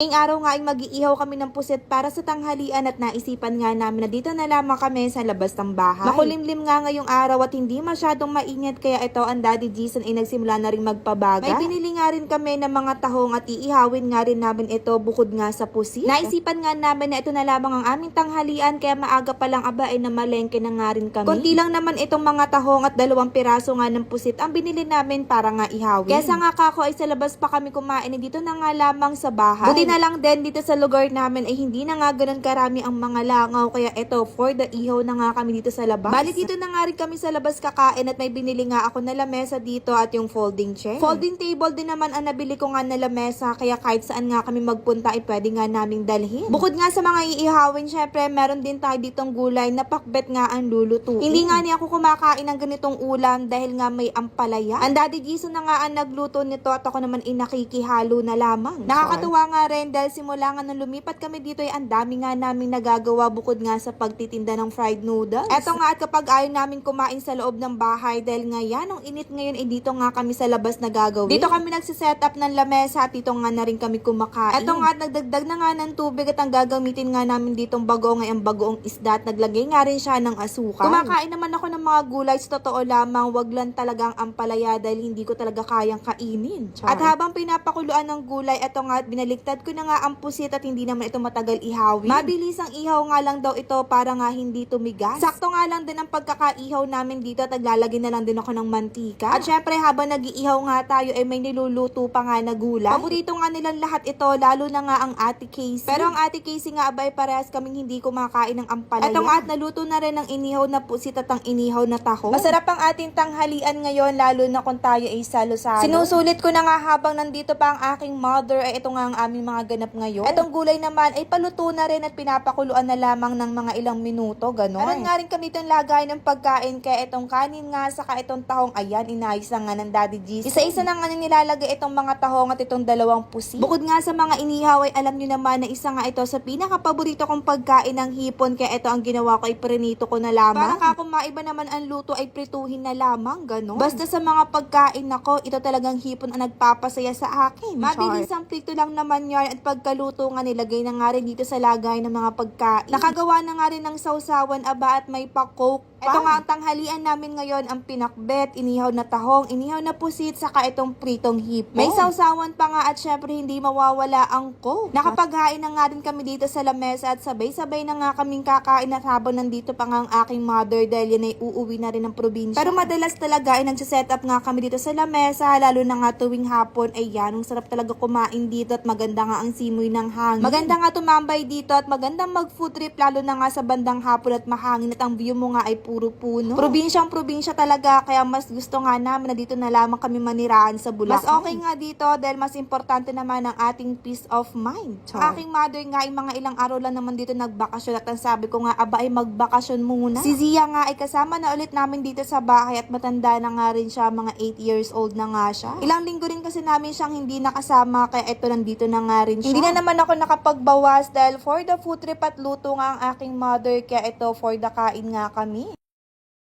Ngayong araw nga ay mag-iihaw kami ng puset para sa tanghalian at naisipan nga namin na dito na lamang kami sa labas ng bahay. Makulimlim nga ngayong araw at hindi masyadong mainit kaya ito ang Daddy Jason ay nagsimula na rin magpabaga. May binili nga rin kami ng mga tahong at iihawin nga rin namin ito bukod nga sa pusit. Naisipan nga namin na ito na lamang ang aming tanghalian kaya maaga pa lang aba ay namalengke na nga rin kami. Konti lang naman itong mga tahong at dalawang piraso nga ng pusit ang binili namin para nga ihawin. Kaya sa nga kako ay sa labas pa kami kumain dito na nga lamang sa bahay. Buti na lang din dito sa lugar namin ay hindi na nga ganun karami ang mga langaw kaya ito for the ihaw na nga kami dito sa labas. Bali dito na nga rin kami sa labas kakain at may binili nga ako na lamesa dito at yung folding chair. Folding table din naman ang nabili ko nga na lamesa kaya kahit saan nga kami magpunta ay pwede nga naming dalhin. Bukod nga sa mga iihawin syempre meron din tayo ditong gulay na pakbet nga ang lulutuin. Hindi nga ni ako kumakain ng ganitong ulam dahil nga may ampalaya. Ang daddy Jason na nga ang nagluto nito at ako naman ay nakikihalo na lamang. Nakakatuwa nga rin dahil simula nga nung lumipat kami dito ay ang dami nga namin nagagawa bukod nga sa pagtitinda ng fried noodles. Eto nga at kapag ayaw namin kumain sa loob ng bahay dahil nga yan, ang init ngayon ay dito nga kami sa labas nagagawin. Dito kami nagsiset up ng lamesa at dito nga na rin kami kumakain. Eto nga at nagdagdag na nga ng tubig at ang gagamitin nga namin ditong bagoong ay ang bagoong isda at naglagay nga rin siya ng asukal. Kumakain naman ako ng mga gulay sa totoo lamang, wag lang talagang ampalaya dahil hindi ko talaga kayang kainin. At habang pinapakuluan ng gulay, eto nga at binaliktad ko na nga ang pusit at hindi naman ito matagal ihawin. Mabilis ang ihaw nga lang daw ito para nga hindi tumigas. Sakto nga lang din ang pagkakaihaw namin dito at naglalagay na lang din ako ng mantika. At syempre habang nag-iihaw nga tayo ay may niluluto pa nga na gulay. Paborito nga nilang lahat ito lalo na nga ang ate Casey. Pero ang ate Casey nga abay parehas kaming hindi kumakain ng ampalaya. Nga at naluto na rin ang inihaw na pusit at ang inihaw na taho. Masarap ang ating tanghalian ngayon lalo na kung tayo ay salo-salo. Sinusulit ko na nga habang nandito pa ang aking mother ay ito nga ang aming mga ganap ngayon. Etong gulay naman ay paluto na rin at pinapakuluan na lamang ng mga ilang minuto, gano'n. Meron nga rin kami itong lagay ng pagkain kaya itong kanin nga saka itong tahong ayan, inayos na nga ng Daddy G's. Isa-isa na nga nilalagay itong mga tahong at itong dalawang pusi. Bukod nga sa mga inihaw ay alam nyo naman na isa nga ito sa pinakapaborito kong pagkain ng hipon kaya ito ang ginawa ko ay prinito ko na lamang. Para maiba naman ang luto ay prituhin na lamang, gano'n. Basta sa mga pagkain nako, ito talagang hipon ang nagpapasaya sa akin. Mabilis ang prito lang naman yan at pagkaluto nga nilagay na nga rin dito sa lagay ng mga pagkain. Nakagawa na nga rin ng sausawan aba at may pa-coke ito nga ang tanghalian namin ngayon ang pinakbet, inihaw na tahong, inihaw na pusit, saka itong pritong hipon. May sausawan pa nga at syempre hindi mawawala ang coke. Nakapaghain na nga rin kami dito sa lamesa at sabay-sabay na nga kaming kakain at habang nandito pa nga ang aking mother dahil yan ay uuwi na rin ng probinsya. Pero madalas talaga ay nagsiset up nga kami dito sa lamesa, lalo na nga tuwing hapon ay yan, ang sarap talaga kumain dito at maganda nga ang simoy ng hangin. Maganda nga tumambay dito at magandang mag food trip lalo na nga sa bandang hapon at mahangin at ang view mo nga ay puro puno. Probinsyang probinsya talaga kaya mas gusto nga namin na dito na lamang kami manirahan sa Bulacan. Mas okay nga dito dahil mas importante naman ang ating peace of mind. Ang aking mother nga ay mga ilang araw lang naman dito nagbakasyon at ang sabi ko nga aba ay magbakasyon muna. Si Zia nga ay kasama na ulit namin dito sa bahay at matanda na nga rin siya mga 8 years old na nga siya. Ilang linggo rin kasi namin siyang hindi nakasama kaya ito nandito na nga rin siya. Hindi na naman ako nakapagbawas dahil for the food trip at luto nga ang aking mother kaya ito for the kain nga kami.